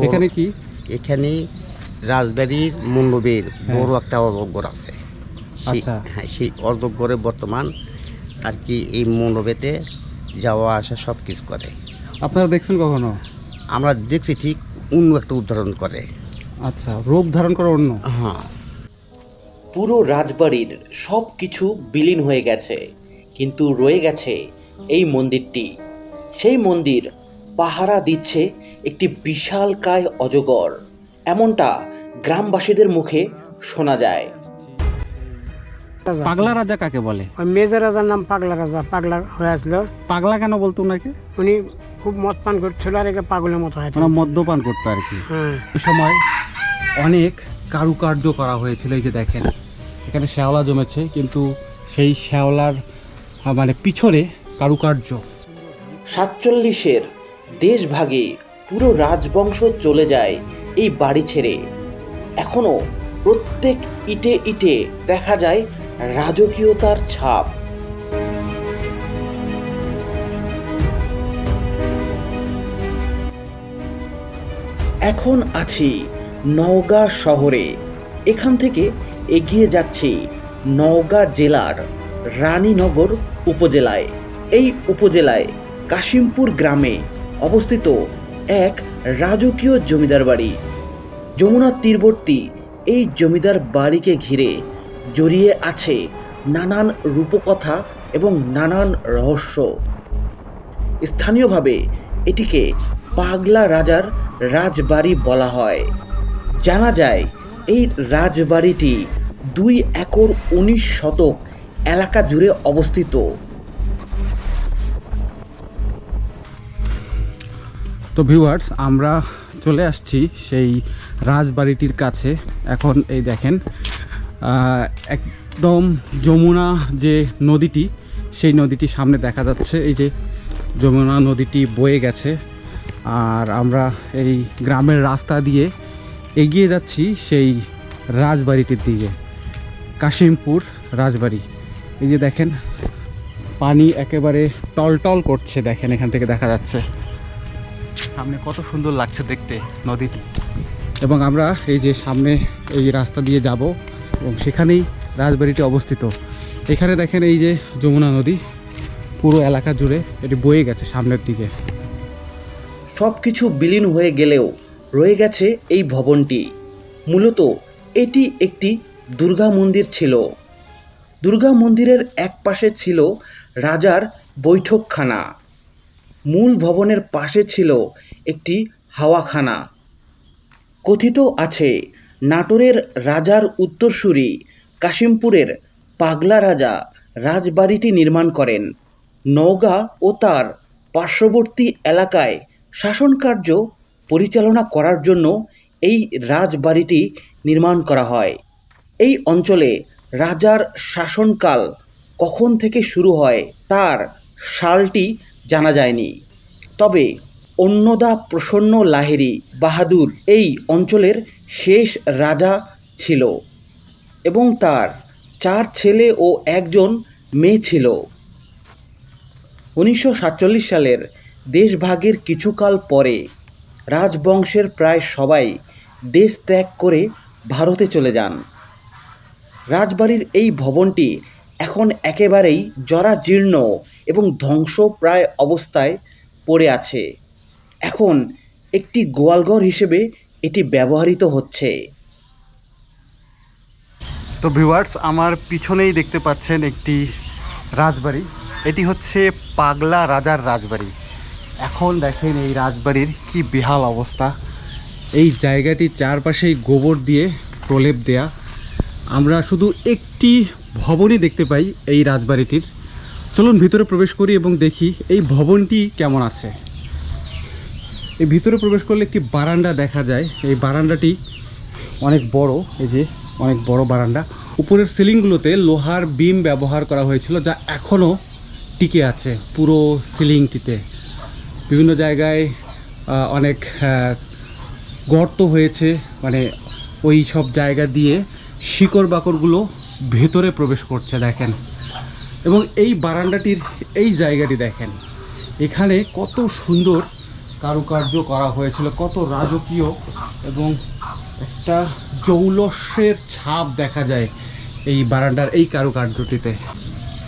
এখানে কি? এখানে রাজবাড়ির মুন্নবীর বড় একটা অজগর আছে। সেই- আচ্ছা। হ্যাঁ সেই অজগরে বর্তমান আর কি এই মণ্ডপেতে যাওয়া আসা সব কিছু করে। আপনারা দেখছেন কখনো? আমরা দেখছি ঠিক অন্য একটা উদাহরণ করে। আচ্ছা রূপ ধারণ করা অন্য? হ্যাঁ। পুরো রাজবাড়ির সব কিছু বিলীন হয়ে গেছে কিন্তু রয়ে গেছে এই মন্দিরটি। সেই মন্দির পাহারা দিচ্ছে একটি বিশালকায় অজগর। এমনটা গ্রামবাসীদের মুখে শোনা যায়। পাগলা রাজা কাকে বলে? ওই মেজর রাজার নাম পাগলা রাজা পাগলা হয়ে আসলো। পাগলা কেন বলতো নাকি উনি খুব মদ পান করছিল আর একে পাগলের মতো হয়েছে ওরা মদ্যপান করতো আর কি। হ্যাঁ। ওই সময় অনেক কারুকার্য করা হয়েছিল এই যে দেখেন এখানে শ্যাওলা জমেছে কিন্তু সেই শ্যাওলার আহ, মানে পিছনে কারুকার্য। সাতচল্লিশের দেশভাগে পুরো রাজবংশ চলে যায় এই বাড়ি ছেড়ে। এখনও প্রত্যেক ইটে ইটে দেখা যায় রাজকীয়তার ছাপ। এখন আছি নওগাঁ শহরে। এখান থেকে এগিয়ে যাচ্ছি নওগাঁ জেলার রানীনগর উপজেলায়। এই উপজেলায় কাশিমপুর গ্রামে অবস্থিত এক রাজকীয় জমিদার বাড়ি। যমুনার তীরবর্তী এই জমিদার বাড়িকে ঘিরে জড়িয়ে আছে নানান রূপকথা এবং নানান রহস্য। স্থানীয়ভাবে এটিকে পাগলা রাজার রাজবাড়ি বলা হয়। জানা যায়, এই রাজবাড়িটি দুই একর উনিশ শতক এলাকা জুড়ে অবস্থিত। তো ভিউয়ার্স আমরা চলে আসছি সেই রাজবাড়িটির কাছে। এখন এই দেখেন একদম যমুনা যে নদীটি, সেই নদীটি সামনে দেখা যাচ্ছে। এই যে যমুনা নদীটি বয়ে গেছে। আর আমরা এই গ্রামের রাস্তা দিয়ে এগিয়ে যাচ্ছি সেই রাজবাড়িটির দিকে। কাশিমপুর রাজবাড়ি। এই যে দেখেন, পানি একেবারে টলটল করছে, দেখেন এখান থেকে দেখা যাচ্ছে। সামনে কত সুন্দর লাগছে দেখতে নদীটি এবং আমরা এই যে সামনে এই রাস্তা দিয়ে যাব এবং সেখানেই রাজবাড়িটি অবস্থিত। এখানে দেখেন এই যে যমুনা নদী পুরো এলাকা জুড়ে এটি বয়ে গেছে সামনের দিকে। সব কিছু বিলীন হয়ে গেলেও রয়ে গেছে এই ভবনটি। মূলত এটি একটি দুর্গা মন্দির ছিল। দুর্গা মন্দিরের এক পাশে ছিল রাজার বৈঠকখানা। মূল ভবনের পাশে ছিল একটি হাওয়াখানা। কথিত আছে, নাটোরের রাজার উত্তরসূরি কাশিমপুরের পাগলা রাজা রাজবাড়িটি নির্মাণ করেন। নওগাঁ ও তার পার্শ্ববর্তী এলাকায় শাসনকার্য পরিচালনা করার জন্য এই রাজবাড়িটি নির্মাণ করা হয়। এই অঞ্চলে রাজার শাসনকাল কখন থেকে শুরু হয়, তার সালটি জানা যায়নি। তবে অন্নদা প্রসন্ন লাহিড়ী বাহাদুর এই অঞ্চলের শেষ রাজা ছিল এবং তার চার ছেলে ও একজন মেয়ে ছিল। উনিশশো সাতচল্লিশ সালের দেশভাগের কিছুকাল পরে রাজবংশের প্রায় সবাই দেশ ত্যাগ করে ভারতে চলে যান। রাজবাড়ির এই ভবনটি এখন একেবারেই জরাজীর্ণ এবং ধ্বংসপ্রায় অবস্থায় পড়ে আছে। এখন একটি গোয়ালঘর হিসেবে এটি ব্যবহৃত হচ্ছে। তো ভিউয়ার্স, আমার পিছনেই দেখতে পাচ্ছেন একটি রাজবাড়ি। এটি হচ্ছে পাগলা রাজার রাজবাড়ি। এখন দেখেন এই রাজবাড়ির কি বেহাল অবস্থা। এই জায়গাটির চারপাশেই গোবর দিয়ে প্রলেপ দেয়া। আমরা শুধু একটি ভবনই দেখতে পাই এই রাজবাড়িটির। চলুন ভিতরে প্রবেশ করি এবং দেখি এই ভবনটি কেমন আছে। এই ভিতরে প্রবেশ করলে একটি বারান্দা দেখা যায়। এই বারান্দাটি অনেক বড়, এই যে অনেক বড় বারান্দা। উপরের সিলিংগুলোতে লোহার বিম ব্যবহার করা হয়েছিল যা এখনও টিকে আছে পুরো সিলিংটিতে। বিভিন্ন জায়গায় অনেক গর্ত হয়েছে মানে ওই সব জায়গা দিয়ে শিকড় বাকড়গুলো ভেতরে প্রবেশ করছে, দেখেন। এবং এই বারান্দাটির এই জায়গাটি দেখেন। এখানে কত সুন্দর কারুকার্য করা হয়েছিল, কত রাজকীয় এবং একটা জৌলস্যের ছাপ দেখা যায় এই বারান্দার এই কারুকার্যটিতে।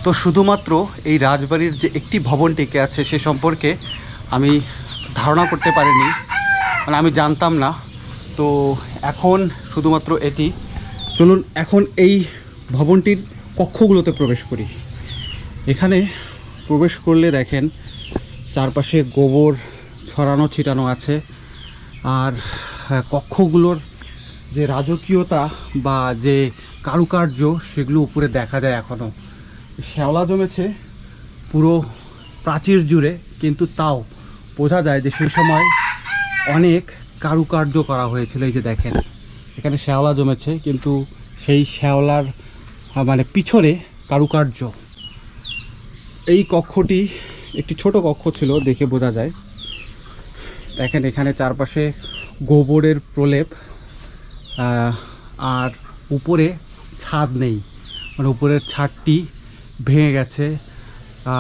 তো শুধুমাত্র এই রাজবাড়ির যে একটি ভবন টিকে আছে, সে সম্পর্কে আমি ধারণা করতে পারিনি মানে আমি জানতাম না। তো এখন শুধুমাত্র এটি চলুন এখন এই ভবনটির কক্ষগুলোতে প্রবেশ করি। এখানে প্রবেশ করলে দেখেন চারপাশে গোবর ছড়ানো ছিটানো আছে আর হ্যাঁ, কক্ষগুলোর যে রাজকীয়তা বা যে কারুকার্য সেগুলো উপরে দেখা যায় এখনও শ্যাওলা জমেছে পুরো প্রাচীর জুড়ে কিন্তু তাও বোঝা যায় যে সেই সময় অনেক কারুকার্য করা হয়েছিল। এই যে দেখেন এখানে শ্যাওলা জমেছে, কিন্তু সেই শ্যাওলার মানে পিছনে কারুকার্য। এই কক্ষটি একটি ছোট কক্ষ ছিল, দেখে বোঝা যায়। দেখেন এখানে চারপাশে গোবরের প্রলেপ আর উপরে ছাদ নেই। মানে উপরের ছাদটি ভেঙে গেছে,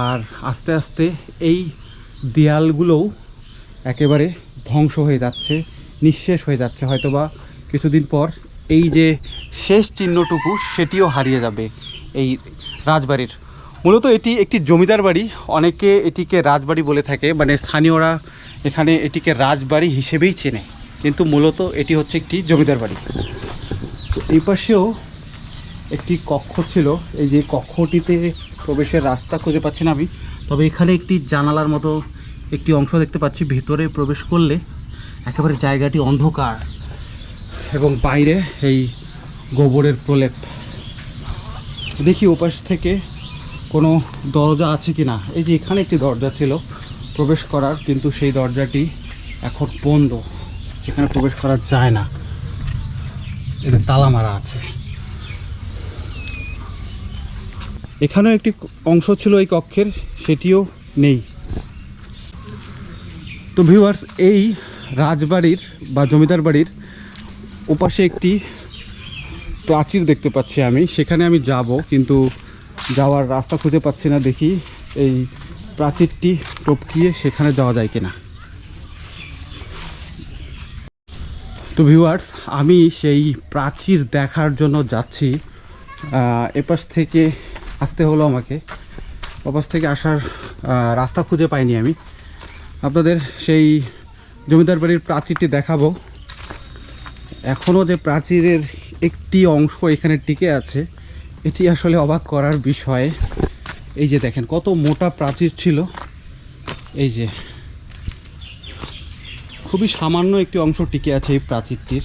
আর আস্তে আস্তে এই দেয়ালগুলোও একেবারে ধ্বংস হয়ে যাচ্ছে, নিঃশেষ হয়ে যাচ্ছে। হয়তোবা কিছুদিন পর এই যে শেষ চিহ্নটুকু সেটিও হারিয়ে যাবে এই রাজবাড়ির। মূলত এটি একটি জমিদার বাড়ি। অনেকে এটিকে রাজবাড়ি বলে থাকে মানে স্থানীয়রা এখানে এটিকে রাজবাড়ি হিসেবেই চেনে। কিন্তু মূলত এটি হচ্ছে একটি জমিদার বাড়ি। এই পাশেও একটি কক্ষ ছিল। এই যে কক্ষটিতে প্রবেশের রাস্তা খুঁজে পাচ্ছি না আমি। তবে এখানে একটি জানালার মতো একটি অংশ দেখতে পাচ্ছি। ভেতরে প্রবেশ করলে একেবারে জায়গাটি অন্ধকার। এবং বাইরে এই গোবরের প্রলেপ। দেখি ওপাশ থেকে কোনো দরজা আছে কি না এই যে এখানে একটি দরজা ছিল প্রবেশ করার, কিন্তু সেই দরজাটি এখন বন্ধ, সেখানে প্রবেশ করা যায় না। এটা তালা মারা আছে। এখানেও একটি অংশ ছিল এই কক্ষের, সেটিও নেই। তো ভিউয়ার্স এই রাজবাড়ির বা জমিদার বাড়ির ওপাশে একটি প্রাচীর দেখতে পাচ্ছি আমি। সেখানে আমি যাব, কিন্তু যাওয়ার রাস্তা খুঁজে পাচ্ছি না দেখি এই প্রাচীরটি টপকিয়ে সেখানে যাওয়া যায় কিনা। তো ভিউয়ার্স আমি সেই প্রাচীর দেখার জন্য যাচ্ছি। এপাশ থেকে আসতে হলো আমাকে। ওপাশ থেকে আসার রাস্তা খুঁজে পাইনি আমি। আপনাদের সেই জমিদার বাড়ির প্রাচীরটি দেখাবো। এখনও যে প্রাচীরের একটি অংশ এখানে টিকে আছে, এটি আসলে অবাক করার বিষয়ে। এই যে দেখেন, কত মোটা প্রাচীর ছিল। এই যে, খুবই সামান্য একটি অংশ টিকে আছে এই প্রাচীরটির।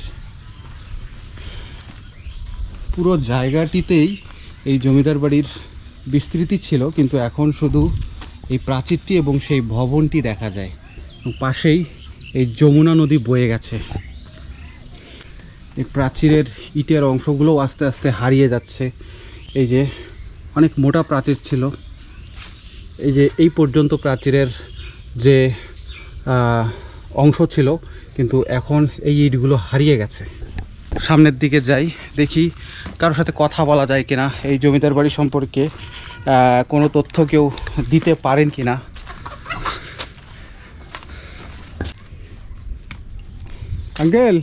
পুরো জায়গাটিতেই এই জমিদার বাড়ির বিস্তৃতি ছিল, কিন্তু এখন শুধু এই প্রাচীরটি এবং সেই ভবনটি দেখা যায়। পাশেই এই যমুনা নদী বয়ে গেছে। এই প্রাচীরের ইটের অংশগুলোও আস্তে আস্তে হারিয়ে যাচ্ছে। এই যে অনেক মোটা প্রাচীর ছিল। এই যে এই পর্যন্ত প্রাচীরের যে অংশ ছিল, কিন্তু এখন এই ইটগুলো হারিয়ে গেছে। সামনের দিকে যাই, দেখি কারোর সাথে কথা বলা যায় কিনা। এই জমিদার বাড়ি সম্পর্কে কোনো তথ্য কেউ দিতে পারেন কিনা? আঙ্কেল!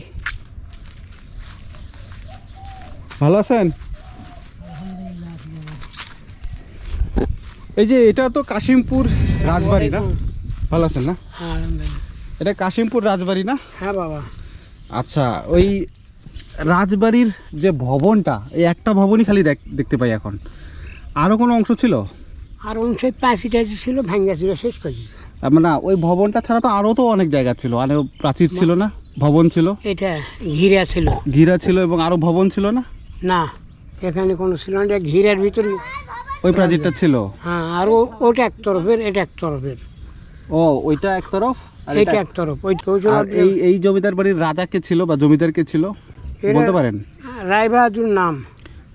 ভালো আছেন? এই যে এটা তো কাশিমপুর রাজবাড়ি না? ভালো আছেন না? হ্যাঁ এটা কাশিমপুর রাজবাড়ি না? হ্যাঁ বাবা। আচ্ছা ওই রাজবাড়ির যে ভবনটা এই একটা ভবনই খালি দেখ- দেখতে পাই এখন। আরও কোনো অংশ ছিল? আর অংশে টাচি ছিল ভাঙ্গা ছিল শেষ করে তার মানে না ওই ভবনটা ছাড়া তো আরও তো অনেক জায়গা ছিল। আরও প্রাচীর ছিল না? ভবন ছিল? এটা ঘিরা ছিল। ঘিরা ছিল এবং আরও ভবন ছিল না? না এখানে কোনো ছিল না এটা ঘিরার ভিতরে। ওই প্রাচীরটা ছিল? হ্যাঁ আর ও- ওটা এক তরফের এটা এক তরফের। ও ওইটা এক তরফ আর এটা এটা এক তরফ ওই ওই আর এই এই জমিদার বাড়ির রাজা কে ছিল বা জমিদার কে ছিল? এরা- বলতে পারেন। রায়বাহাদুর নাম।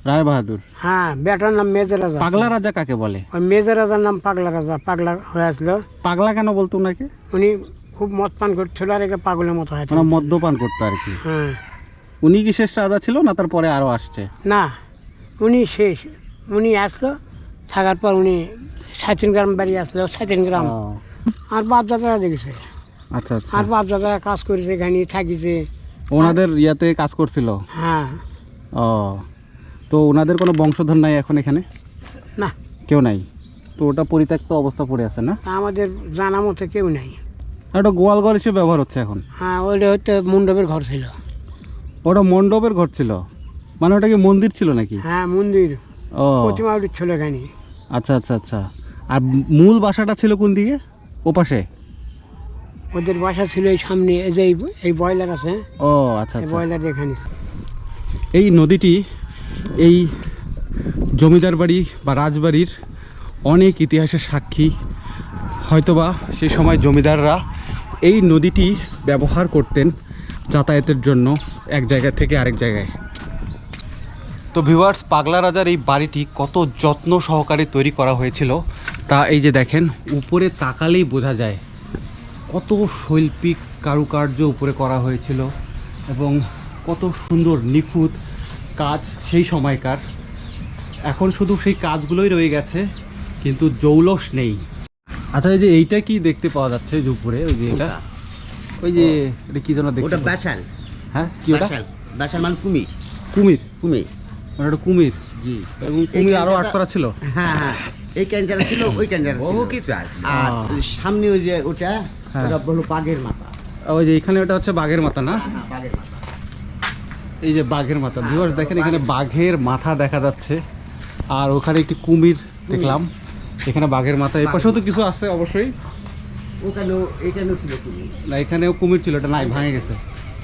রায় বাহাদুর। হ্যাঁ বেটার নাম মেজর রাজা। পাগলা রাজা কাকে বলে? ওই মেজর রাজার নাম পাগলা রাজা পাগলা হয়ে আসলো। পাগলা কেন বলতো নাকি উনি খুব মদ পান করছিল আর একে পাগলের মতো হয়েছে মানে মদ্যপান করতো আর কি। হ্যাঁ। উনি কি শেষ রাজা ছিল না তারপরে আরও আসছে? না উনি শেষ। উনি আসলো থাকার পর উনি সাতিন গ্রাম বাড়ি আসলো সাতিন গ্রাম ও, আর বাপ দাদারা দেখেছে। আচ্ছা আচ্ছা। আর বাপ দাদা কাজ করেছে এখানে থাকিছে। ওনাদের ইয়াতে কাজ করছিল? হ্যাঁ। ও তো ওনাদের কোনো বংশধর নাই এখন এখানে? না। কেউ নাই? তো ওটা পরিত্যক্ত অবস্থা পড়ে আছে না? আমাদের জানা মতো কেউ নাই। আর ওটা গোয়াল ঘর হিসেবে ব্যবহার হচ্ছে এখন? হ্যাঁ ওইটা হচ্ছে মণ্ডপের ঘর ছিল। ওটা মণ্ডপের ঘর ছিল। মানে ওটা কি মন্দির ছিল নাকি? হ্যাঁ মন্দির। ও। প্রতিমা ছিল এখানে আচ্ছা আচ্ছা আচ্ছা। আর মূল বাসাটা ছিল কোন দিকে? ও পাশে ওদের বাসা ছিল এই সামনে এই যে এই- বয়লার আছে। ও আচ্ছা আচ্ছা। বয়লার এখানে। এই নদীটি এই জমিদার বাড়ি বা রাজবাড়ির অনেক ইতিহাসের সাক্ষী। হয়তোবা সেই সময় জমিদাররা এই নদীটি ব্যবহার করতেন। যাতায়াতের জন্য এক জায়গা থেকে আরেক জায়গায়। তো ভিউয়ার্স পাগলা রাজার এই বাড়িটি কত যত্ন সহকারে তৈরি করা হয়েছিল, তা এই যে দেখেন, উপরে তাকালেই বোঝা যায় কত শৈল্পিক কারুকার্য উপরে করা হয়েছিল এবং কত সুন্দর, নিখুঁত কাজ সেই সময়কার। এখন শুধু সেই কাজগুলোই রয়ে গেছে, কিন্তু জৌলস নেই। আচ্ছা এই যে এইটা কি দেখতে পাওয়া যাচ্ছে উপরে? ওই যে এটা। ওই যে এটা কি যেন দেখতে ওটা বাসাল। হ্যাঁ কি ওটা? বাসাল। বাসাল মানে কুমির। কুমির? কুমির। মানে ওটা কুমির? জি। এবং কুমির আরও আট করা ছিল? হ্যাঁ হ্যাঁ। এই ক্যান্সার ছিল ওই ক্যান্সার আর সামনে ওই যে ওটা হ্যাঁ। ওটা হলো বাঘের মাথা। ওই যে এখানে ওটা হচ্ছে বাঘের মাথা না? হ্যাঁ বাঘের মাথা। এই যে বাঘের মাথা। ভিউয়ার্স দেখেন এখানে বাঘের মাথা দেখা যাচ্ছে। আর ওখানে একটি কুমির দেখলাম। এখানে বাঘের মাথা। এই পাশেও তো কিছু আছে অবশ্যই। ওখানেও এখানেও ছিল কুমির না এখানেও কুমির ছিল এটা নাই ভাঙে গেছে।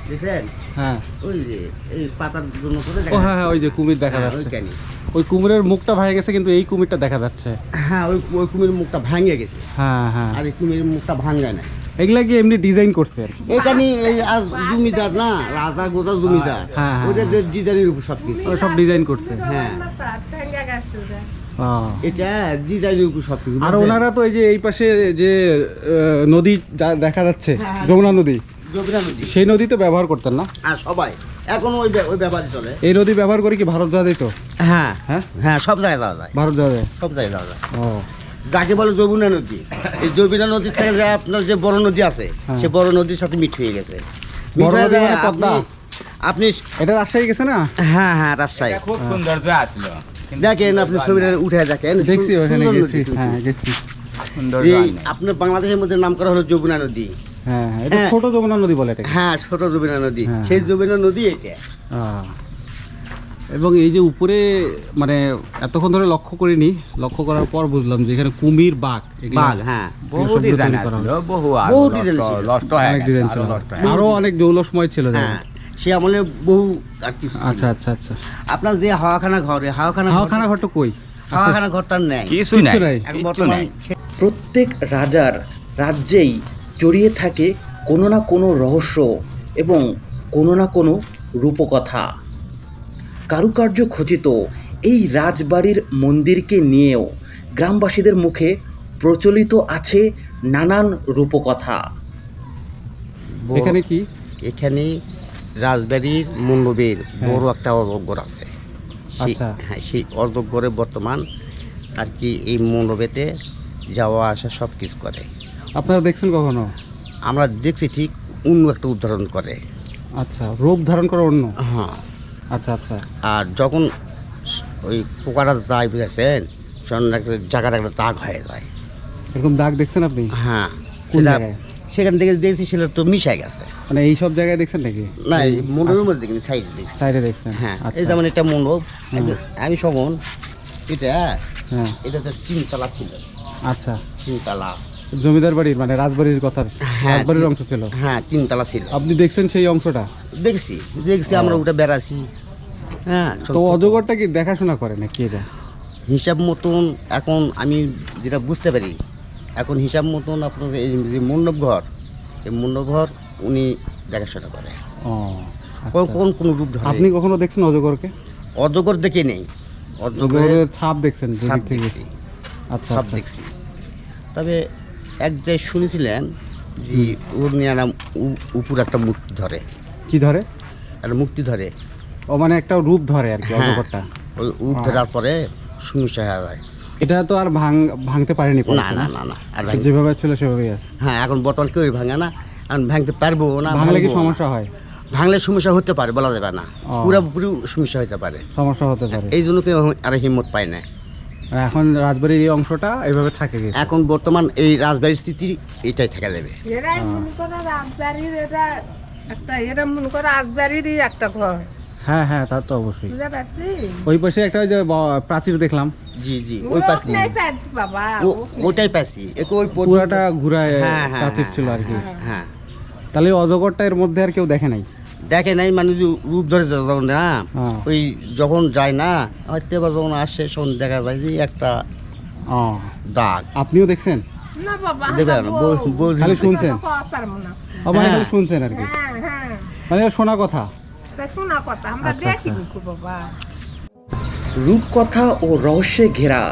দেখছেন? হ্যাঁ। ওই যে এই পাতার জন্য করে ও হ্যাঁ হ্যাঁ ওই যে কুমির দেখা হ্যাঁ, যাচ্ছে। ওইখানে। ওই কুমিরের মুখটা ভাঙে গেছে কিন্তু এই কুমিরটা দেখা যাচ্ছে। হ্যাঁ ওই ওই কুমির মুখটা ভাঙে গেছে। হ্যাঁ হ্যাঁ। আর এই কুমির মুখটা ভাঙ্গায় না এগুলা কি এমনি ডিজাইন করছে? এখানে এই আজ জমিদার না রাজা গোজা জমিদার। হ্যাঁ, ওদের ডিজাইনের উপর সব কিছু সব ডিজাইন করছে। হ্যাঁ। এটা ডিজাইনের উপর সব কিছু আর ওনারা তো এই যে এই পাশে যে নদী যা দেখা যাচ্ছে হ্যাঁ, হ্যাঁ। যমুনা নদী। জমিদার নদী। সেই নদীতে ব্যবহার করতেন না? আর সবাই। এখন ওই ওই ব্যাপারে চলে। এই নদী ব্যবহার করে কি ভারত যাওয়া যেত? হ্যাঁ। হ্যাঁ? হ্যাঁ সব জায়গায় যাওয়া যায়। ভারত যাওয়া যায়? সব জায়গায় যাওয়া যায়। ও। যাকে বলে যমুনা নদী এই যমুনা নদীর থেকে যে আপনার যে বড় নদী আছে হ্যাঁ। সে বড় নদীর সাথে মিট হয়ে গেছে। বড় মিট হয়ে নদী যায়, মানে পদ্মা? আপনি- আপনি এটা রাজশাহী গেছে না? হ্যাঁ হ্যাঁ রাজশাহী। খুব সৌন্দর্য আসলো। দেখেন আপনি ছবিটা উঠে দেখেন। দেখছি ওখানে গেছি। হ্যাঁ গেছি। এই আপনার বাংলাদেশের মধ্যে নাম করা হলো যমুনা নদী। হ্যাঁ হ্যাঁ, এটা হ্যাঁ। ছোট যমুনা নদী বলে এটাকে। হ্যাঁ ছোট যমুনা নদী। হ্যাঁ। সেই যমুনা নদী এটা। এবং এই যে উপরে মানে এতক্ষণ ধরে লক্ষ্য করিনি লক্ষ্য করার পর বুঝলাম যে এখানে কুমির বাঘ বাঘ হ্যাঁ। বহু ডিজাইন। বহু আর বহু ডিজাইন ছিল। নষ্ট হয়ে অনেক গেছে, আরও জৌলসময় ছিল হ্যাঁ। সে আমলে বহু আর ছিল। আচ্ছা আচ্ছা আচ্ছা। আপনার যে হাওয়াখানা ঘরে হাওয়াখানা হাওয়াখানা ঘরটা কই? হাওয়াখানা ঘরটার নেই। কিছু নাই। প্রত্যেক রাজার রাজ্যেই জড়িয়ে থাকে কোনো না কোনো রহস্য এবং কোনো না কোনো রূপকথা। কারুকার্য খচিত এই রাজবাড়ির মন্দিরকে নিয়েও গ্রামবাসীদের মুখে প্রচলিত আছে নানান রূপকথা। এখানে কি? এখানে রাজবাড়ির মণ্ডপের বড় একটা অজগর আছে। আচ্ছা। হ্যাঁ সেই অজগরে বর্তমান আর কি এই মণ্ডপেতে যাওয়া আসা সব কিছু করে। আপনারা দেখছেন কখনো? আমরা দেখছি ঠিক অন্য একটা উদাহরণ করে। আচ্ছা রূপ ধারণ করে অন্য? হ্যাঁ। আচ্ছা আচ্ছা। আর যখন ওই পোকাটা যায় বুঝেছেন জায়গাটা একটা দাগ হয়ে যায়। এরকম দাগ দেখছেন আপনি? হ্যাঁ সেটা? সেখান থেকে দেখছি সেটা তো মিশাই গেছে। মানে এই সব জায়গায় দেখছেন নাকি? না এই মণ্ডপের মধ্যে দেখিনি সাইডে দেখছি। সাইডে দেখছেন? হ্যাঁ আচ্ছা। এই যেমন একটা মণ্ডপ হুম। আমি সগন এটা হ্যাঁ। এটা তো তিনতলা ছিল। আচ্ছা। তিনতলা। জমিদার বাড়ির মানে রাজবাড়ির কথার হ্যাঁ, রাজবাড়ির অংশ ছিল? হ্যাঁ তিনতলা ছিল। আপনি দেখছেন সেই অংশটা? দেখছি দেখছি আমরা ওটা বেড়াছি হ্যাঁ তো অজগরটা কি দেখাশোনা করে নাকি এটা? হিসাব মতন এখন আমি যেটা বুঝতে পারি এখন হিসাব মতন আপনার এই যে মণ্ডপ ঘর এই মণ্ডপ ঘর উনি দেখাশোনা করে। ও কোন আচ্ছা। কোন রূপ ধরে? আপনি কখনো দেখছেন অজগরকে? অজগর দেখে নেই। অজগরের ছাপ দেখছেন দুদিক দেখছি। আচ্ছা সব আচ্ছা। দেখছি। তবে এক জায়গায় শুনেছিলেন যে ওর নিয়ে নাম উপর একটা মূর্তি ধরে। কি ধরে? একটা মুক্তি ধরে। ও মানে একটা রূপ ধরে আর কি হ্যাঁ। অজগরটা। ওই উপ ধরার পরে সমস্যা হয়ে। যায় এটা তো আর ভাঙ ভাঙতে পারেনি পরে, না না না? না আর ভাঙ- যেভাবে ছিল সেভাবেই আছে। হ্যাঁ এখন বর্তমান কেউই ভাঙে না আর ভাঙতে পারব না ভাঙলে কি ভাঙবো না। সমস্যা হয়? ভাঙলে সমস্যা হতে পারে বলা যাবে না। ও। পুরোপুরি সমস্যা হতে পারে। সমস্যা হতে পারে। এই জন্য কেউ আর হিম্মত পায় না। এখন রাজবাড়ির এই অংশটা এইভাবে থাকে গেছে। এখন বর্তমান এই রাজবাড়ির স্থিতি এটাই থাকা যাবে। এরাই মনে করো রাজবাড়ির এটা একটা এরা মনে করো রাজবাড়িরই একটা ঘর। হ্যাঁ হ্যাঁ তা তো অবশ্যই। বুঝতে পারছিস ওই পাশে একটা ওই যে ব- প্রাচীর দেখলাম। জি জি ওই পাশ। নিয়ে। ওখানেই পাচ্ছি বাবা ও- ওটাই পাচ্ছি। একে ওই পর্যন্ত- পুরাটা ঘুরায় হ্যাঁ, হ্যাঁ, প্রাচীর হ্যাঁ, ছিল আর কি। হ্যাঁ তাহলে ওই অজগরটা এর মধ্যে আর কেউ দেখে নাই? দেখে নাই মানে যে রূপ ধরে যখন না হ্যাঁ। ওই যখন যায় না হয়তো বা যখন আসে তখন দেখা যায় যে একটা ও। দাগ। আপনিও দেখছেন? না বাবা দেবে না বউ। বলছি খালি শুনছেন? ও মানে হ্যাঁ। খালি শুনছেন আর কি। হ্যাঁ হ্যাঁ। মানে শোনা কথা। তা শোনা কথা আমরা আচ্ছা, দেখিনি খুব বাবা রূপকথা ও রহস্যে ঘেরা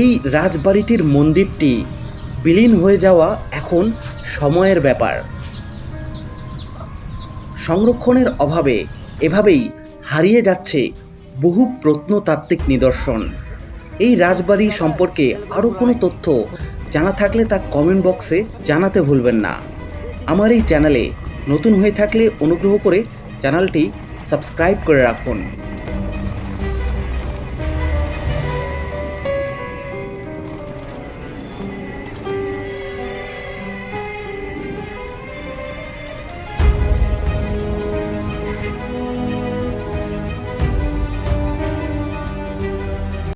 এই রাজবাড়িটির মন্দিরটি বিলীন হয়ে যাওয়া এখন সময়ের ব্যাপার। সংরক্ষণের অভাবে এভাবেই হারিয়ে যাচ্ছে বহু প্রত্নতাত্ত্বিক নিদর্শন। এই রাজবাড়ি সম্পর্কে আরও কোনো তথ্য জানা থাকলে তা কমেন্ট বক্সে জানাতে ভুলবেন না। আমার এই চ্যানেলে নতুন হয়ে থাকলে অনুগ্রহ করে চ্যানেলটি সাবস্ক্রাইব করে রাখুন